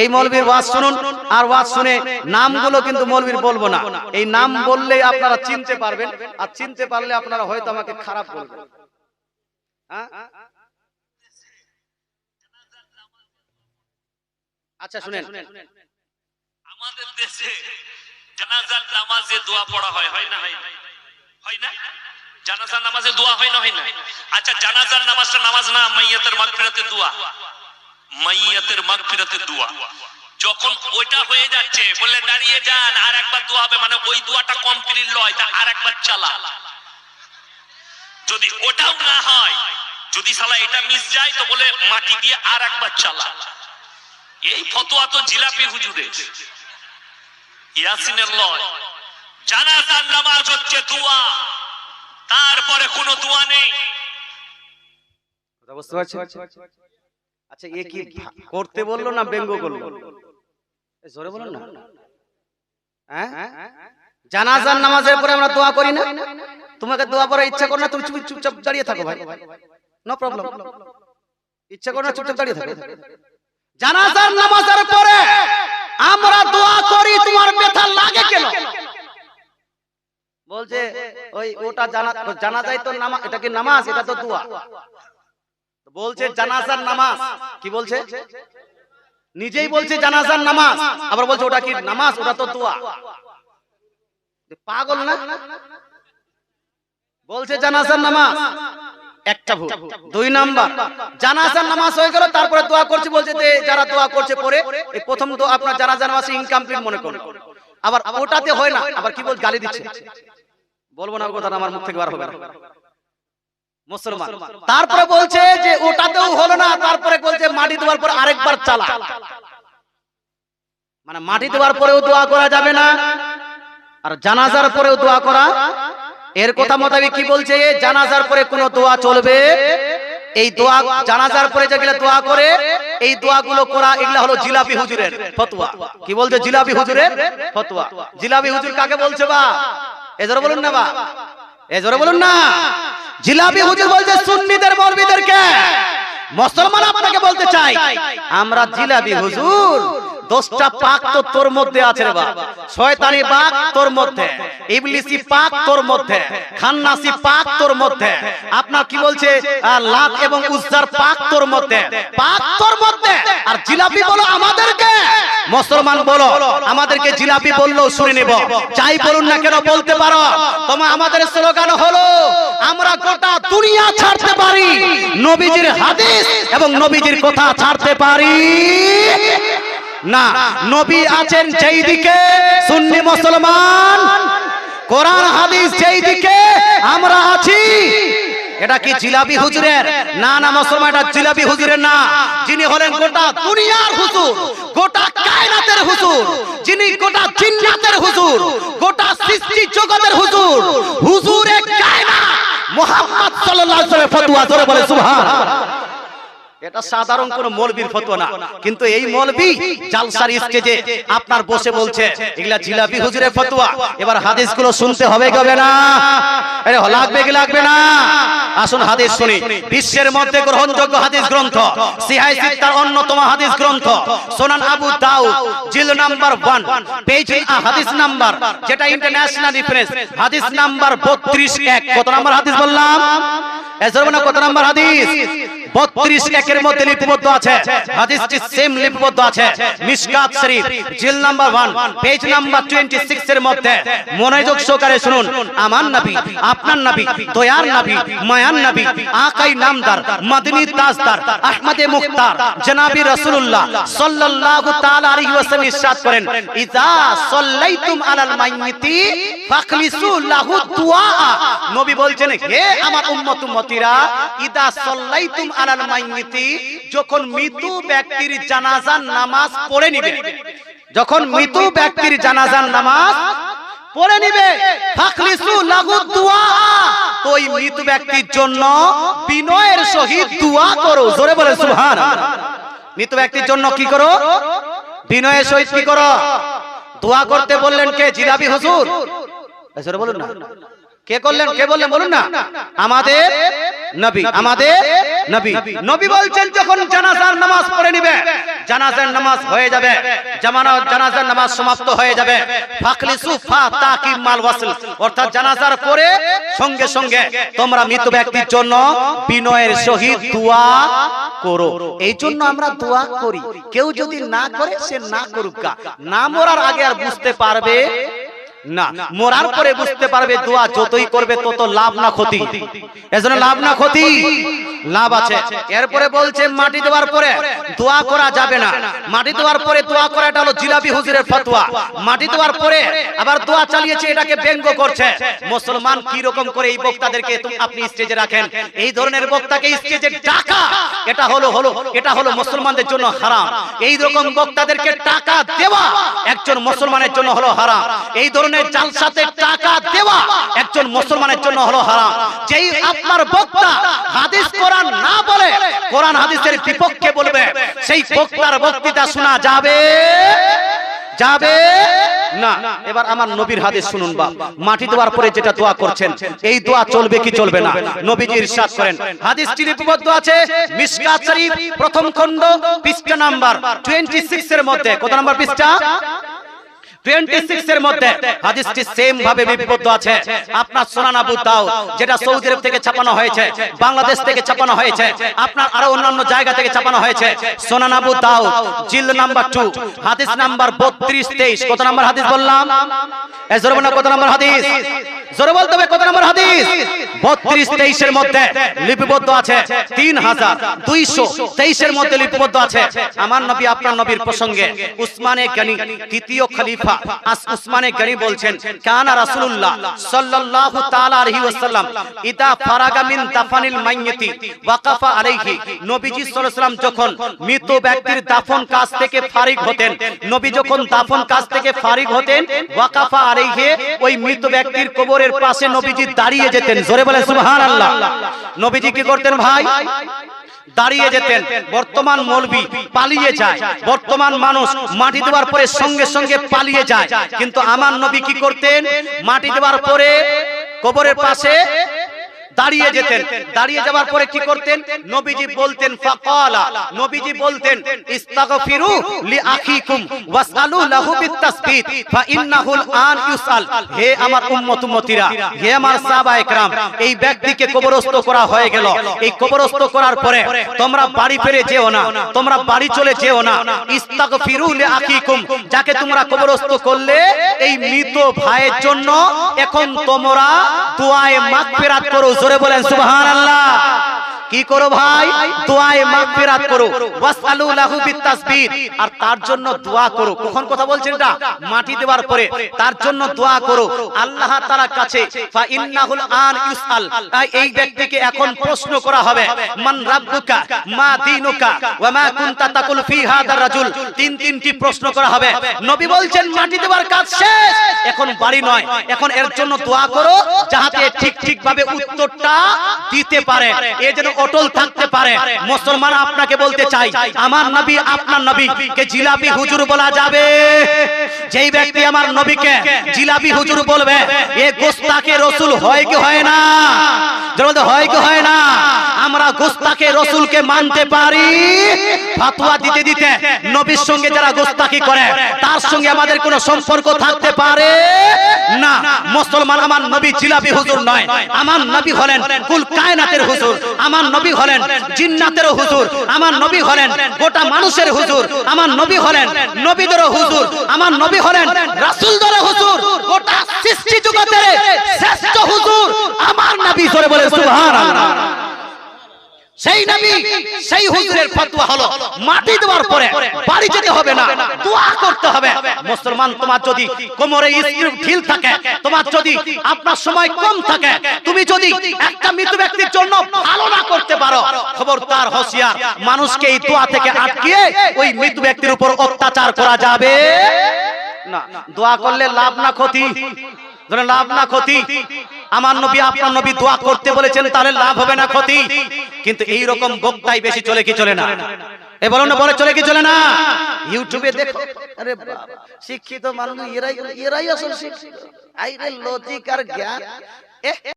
এই মৌলবীর ওয়াজ শুনুন আর ওয়াজ শুনে নামগুলো কিন্তু মৌলবীর বলব না। এই নাম বললেই আপনারা চিনতে পারবেন আর চিনতে পারলে আপনারা হয়তো আমাকে খারাপ বলবেন। হ্যাঁ? আচ্ছা শুনেন। আমাদের দেশে জানাজার নামাজে দোয়া পড়া হয় হয় না হয়? না হয় না? জানাজার নামাজে দোয়া হয় না হয় না? আচ্ছা জানাজার নামাজটা নামাজ না মাইয়াতের মাগফিরাতে দোয়া। মাইয়াতের মাগফিরাতে দোয়া। যখন ওইটা হয়ে যাচ্ছে, বললে দাঁড়িয়ে যান, আর একবার দোয়া হবে মানে ওই দোয়াটা কমপ্লিট লয়, তা আর একবার চালা। যদি ওটাও না হয়, যদি সালা এটা মিস যায়, তো বলে মাটি দিয়ে আর একবার চালা। এই ফতোয়া তো জিলাপি হুজুরের। ইয়াসিনের লয়। জানাজার নামাজ হচ্ছে দোয়া। তারপরে কোনো দোয়া নেই। বুঝতে পারছেন? আচ্ছা এ কি করতে বলল না ব্যঙ্গ করল? জোরে বলুন না। হ্যাঁ? জানাজার নামাজের পরে আমরা দোয়া করি না? তোমাকে দোয়া করার ইচ্ছা করো না তুমি চুপ চুপচাপ দাঁড়িয়ে থাকো ভাই। নো প্রবলেম ইচ্ছা করো না চুপচাপ দাঁড়িয়ে থাকো। জানাজার নামাজের পরে আমরা দোয়া করি তোমার ব্যথা লাগে কেন? বলছে ওই ওটা জানা জানা যায় তো নামাজ এটা কি নামাজ? এটা তো দোয়া। বলছে জানাজার নামাজ। কি বলছে? নিজেই বলছে জানাজার নামাজ। আবার বলছে ওটা কি নামাজ? ওটা তো দোয়া। পাগল না? বলছে জানাজার নামাজ। একটা ভুল। দুই নাম্বার। জানাজার নামাজ হয়ে গেল তারপরে দোয়া করছে বলছে যে যারা দোয়া করছে পরে এই প্রথম তো আপনার জানাজার নামাজ ইনকমপ্লিট মনে করুন আবার ওটাতে হয় না। আবার কি বল গালি দিচ্ছে? বলব না কথাটা আমার মুখ থেকে বার হবে না। মুসলমান। তারপরে বলছে যে ওটাতেও হলো না তারপরে বলছে মাটি দেওয়ার পর আরেকবার চালা। মানে মাটি দেওয়ার পরেও দোয়া করা যাবে না আর জানাজার পরেও দোয়া করা। এর কথা মোতাবেক কি বলছে? জানাজার পরে কোনো দোয়া চলবে। এই দোয়া জানাজার পরে যেগুলো দোয়া করে এই দোয়াগুলো করা এগুলা হলো জিলাপি হুজুরের ফতোয়া। কি বলছে জিলাপি হুজুরের ফতোয়া? জিলাপি হুজুর কাকে বলছে বা? এজোরে বলুন না বা? এজোরে বলুন না। জিলাপি হুজুর বলছে সুন্নিদের মৌলবীদেরকে মুসলমান আপনাকে বলতে চাই আমরা জিলাপি হুজুর। দশটা পাক তো তোর মধ্যে আছে রে বাবা শয়তানি পাক তোর মধ্যে, ইবলিসি পাক তোর মধ্যে, খান্নাসি পাক তোর মধ্যে, আপনার কি বলছে? লাত এবং উজ্জার পাক তোর মধ্যে, পাক তোর মধ্যে। আর জিলাপি বলো আমাদেরকে। মুসলমান বলো, আমাদেরকে জিলাপি বললেও শুনে নেব। যাই বলুন না কেন বলতে পারো? তোমার আমাদের স্লোগান হলো, আমরা গোটা দুনিয়া ছাড়তে পারি, নবীজির হাদিস এবং নবীজির কথা ছাড়তে পারি। না নবী আছেন যেই দিকে সুন্নি মুসলমান। কোরআন হাদিস যেই দিকে আমরা আছি। এটা কি জিলাপি হুজুরের? না না মুসলমান এটা জিলাপি হুজুরের না। যিনি হলেন গোটা দুনিয়ার হুজুর গোটা কায়নাতের হুজুর যিনি গোটা জিন্নাতের হুজুর গোটা সৃষ্টি জগতের হুজুর হুজুরে কায়নাত মুহাম্মদ সাল্লাল্লাহু আলাইহি ওয়াসাল্লামের ফতোয়া ধরে বলে সুবহানাল্লাহ এটা সাধারণ কোন মৌলবীর ফতোয়া না। কিন্তু এই মলবি জালসার স্টেজে আপনার বসে বলছে, এগুলা জিলাপি হুজুরের ফতোয়া। এবার হাদিসগুলো শুনতে হবে কি হবে না? আরে, লাগবে কি লাগবে না? আসুন হাদিস শুনি। বিশ্বের মধ্যে গ্রহণযোগ্য হাদিস গ্রন্থ সিহাই সিত্তার অন্যতম হাদিস গ্রন্থ, সোনান আবু দাউদ, জিল নাম্বার 1 পেজ হাদিস নাম্বার, যেটা ইন্টারন্যাশনাল রেফারেন্স। হাদিস নাম্বার 32 এক। কত নাম্বার হাদিস বললাম? কত নাম্বার হাদিস? 32 একের মধ্যে লিপিবদ্ধ আছে। হাদিসটি সেম লিপিবদ্ধ আছে। মিশকাত শরীফ জিল নাম্বার 1 পেজ নাম্বার 26 এর মধ্যে মনোযোগ সহকারে শুনুন। আমার নবী আপনার নবী দয়ার নবী মায়ার নবী আকাই নামদার মদনী তাজদার আহমদে মুখতার জনাবি রাসূলুল্লাহ সাল্লাল্লাহু তাআলা আলাইহি ওয়াসাল্লাম ইরশাদ করেন ইজা সাল্লাইতুম আলাল মাইয়িতি ফাখলিসু লাহু দুআ। নবী বলছেন হে আমার উম্মত উম্মতিরা ইদা সাল্লাইতুম আলাল মাইয়িতি যখন মৃত ব্যক্তির জানাজার নামাজ পড়ে নিবে, যখন মৃত ব্যক্তির জানাজার নামাজ পড়ে নিবে দুআ তো ওই মৃত ব্যক্তির জন্য বিনয়ের সহিত করো, জোরে বলে মৃত ব্যক্তির জন্য কি করো? বিনয়ের সহিত কি করো? দোয়া করতে বললেন কে? জিলাপি হুজুর। জোরে বলুন না। কে করলেন? কে বললেন বলুন না। আমাদের নবী আমাদের নবী। নবী। বলছেন যখন জানাজার নামাজ পড়ে নিবে জানাজার নামাজ হয়ে যাবে জামানা জানাজার নামাজ সমাপ্ত হয়ে যাবে। ফাকলিসু ফা তাকিম মাল ওয়াসল। অর্থাৎ জানাজার পরে সঙ্গে সঙ্গে তোমরা মৃত ব্যক্তির জন্য বিনয়ের সহিত দোয়া করো। এই জন্য আমরা দোয়া করি। কেউ যদি না করে সে না করুক না মরার আগে আর বুঝতে পারবে না মরার পরে বুঝতে পারবে দোয়া যতই করবে তত লাভ না ক্ষতি। এজন্য লাভ না ক্ষতি। লাভ আছে। এরপরে বলছে মাটি দেওয়ার পরে দোয়া করা যাবে না। মাটি দেওয়ার পরে দোয়া করাটা হলো জিলাপি হুজুরের ফতোয়া। মাটি দেওয়ার পরে আবার দোয়া চালিয়েছে এটাকে ব্যঙ্গ করছে। মুসলমান কি রকম করে এই বক্তাদেরকে আপনি স্টেজে রাখেন। এই ধরনের বক্তাকে স্টেজে ডাকা। এটা হলো হলো এটা হলো মুসলমানদের জন্য হারাম। এই রকম বক্তাদেরকে টাকা দেওয়া একজন মুসলমানের জন্য হলো হারাম এই ধরনের জালসাতে টাকা দেওয়া একজন মুসলমানের জন্য হলো হারাম। যেই আপনার বক্তা হাদিস কোরআন না বলে কোরআন হাদিসের বিপক্ষে বলবে সেই বক্তার বক্তৃতা শোনা যাবে? যাবে। না। এবার আমার নবীর হাদিস শুনুন বাপ মাটি দেওয়ার পরে যেটা দোয়া করছেন এই দোয়া চলবে কি চলবে না? নবীজি ইরশাদ করেন। হাদিসটি লিপিবদ্ধ আছে মিশকাত শরীফ প্রথম খণ্ড পৃষ্ঠা নাম্বার 26 এর মধ্যে। কত নাম্বার পৃষ্ঠা? 26 এর মধ্যে হাদিসটি সেম ভাবে লিপিবদ্ধ আছে। আপনার সুনান আবু দাউদ, যেটা সৌদি আরব থেকে ছাপানো হয়েছে, বাংলাদেশ থেকে ছাপানো হয়েছে, আপনার আরও অন্যান্য জায়গা থেকে ছাপানো হয়েছে। নাম্বার 2 হাদিস নাম্বার 32 23 কত নাম্বার হাদিস বললাম? কত নাম্বার হাদিস? কত নাম্বার হাদিস 32 23 এর মধ্যে লিপিবদ্ধ আছে 3223 এর মধ্যে লিপিবদ্ধ আছে। আমার নবী আপনার নবীর প্রসঙ্গে উসমানে গনি তৃতীয় উসমানে গনি বলছেন, কানা যখন মৃত ব্যক্তির দাফন কাজ থেকে ফারিগ হতেন, নবী যখন দাফন কাজ থেকে হতেন, ওয়াকাফা ওই মৃত ব্যক্তির কবরের পাশে নবীজি দাঁড়িয়ে যেতেন, জোরে বলে সুহান আল্লাহ নবীজি কি করতেন ভাই? দাঁড়িয়ে যেতেন। বর্তমান মলবি পালিয়ে যায়। বর্তমান মানুষ মাটি দেওয়ার পরে সঙ্গে সঙ্গে পালিয়ে যায়। কিন্তু আমার নবী কি করতেন? মাটি দেওয়ার পরে কবরের পাশে দাঁড়িয়ে যেতেন। দাঁড়িয়ে যাওয়ার পরে কি করতেন? নবীজি বলতেন ফাকালা। নবীজি বলতেন ইস্তাগফিরু লিআখিকুম ওয়াসআলু লাহু বিতাসবিত ফাইন্নাহুল আন ইউসাল হে আমার উম্মত উম্মতিরা হে আমার সাহাবা একরাম এই ব্যক্তিকে কবরস্থ করা হয়ে গেল। এই কবরস্থ করার পরে তোমরা বাড়ি ফিরে যেও না। তোমরা বাড়ি চলে যেও না। ইস্তাগফিরু লিআখিকুম যাকে তোমরা কবরস্থ করলে এই মৃত ভাইয়ের জন্য এখন তোমরা দোয়ায়ে মাগফিরাত করো জোরে বলেন সুবহানাল্লাহ। কি করো ভাই? দোয়ায়ে মাগফিরাত করো। ওয়াসআলু লাহু বিতাসবিত আর তার জন্য দোয়া করো। কখন কথা বলছেন এটা? মাটি দেওয়ার পরে। তার জন্য দোয়া করো। আল্লাহ তাআলার কাছে ফা ইন্নাহুল আন ইউসাল তাই এই ব্যক্তিকে এখন প্রশ্ন করা হবে মান রাব্বুকা মা দীনুকা ওয়া মা কুনতা তাকুল ফি হাদার রাজুল। তিন তিনটি প্রশ্ন করা হবে নবী বলছেন মাটি দেওয়ার কাজ শেষ। এখন বাড়ি নয় এখন এর জন্য দোয়া করো যাতে ঠিক ঠিক ভাবে উত্তরটা দিতে পারে এ যেন অটল থাকতে পারে। মুসলমান আপনাকে বলতে চাই আমার নবী আপনার নবী কে জিলাপি হুজুর বলা যাবে। যেই ব্যক্তি আমার নবীকে জিলাপি হুজুর বলবে এ গোস্তাকে রসুল হয় কি হয় না? হয় কি হয় না? আমরা গোস্তাকে রসুলকে মানতে পারি। ফাতুয়া দিতে দিতে নবীর সঙ্গে যারা গোস্তাকি করে, তার সঙ্গে আমাদের কোনো সম্পর্ক থাকতে পারে? না, মুসলমান আমার নবী জিলাপি হুজুর নয়, আমার নবী হলেন কুল কায়নাতের হুজুর, আমার নবী হলেন জিন্নাতের হুজুর, আমার নবী হলেন গোটা মানুষের হুজুর, আমার নবী হলেন নবীদের হুজুর, আমার নবী হলেন রাসূলদের হুজুর, গোটা সৃষ্টি জগতের শ্রেষ্ঠ হুজুর, আমার নবী জোরে বলে সুবহানাল্লাহ। সেই নবী সেই হুজুরের ফতোয়া হলো। মাটি দেওয়ার পরে বাড়ি যেতে হবে না দোয়া করতে হবে। মুসলমান তোমার যদি কোমরে স্ক্রিপ ঢিল থাকে তোমার যদি আপনার সময় কম থাকে তুমি যদি একটা মৃত ব্যক্তির জন্য ভালো না করতে পারো। খবরদার হুঁশিয়ার মানুষকে এই দোয়া থেকে আটকিয়ে ওই মৃত ব্যক্তির উপর অত্যাচার করা যাবে। না দোয়া করলে লাভ না ক্ষতি। ধরে লাভ না ক্ষতি। আমার নবী আপনার নবী দোয়া করতে বলেছেন তাহলে লাভ হবে না ক্ষতি। কিন্তু এই রকম বক্তাই বেশি চলে কি চলে না? এ বলো না বলে চলে কি চলে না? ইউটিউবে দেখো। আরে বাবা, শিক্ষিত মানুষ এরাই এরাই আসল শিক্ষিত। আইরে লজিক আর জ্ঞান। এ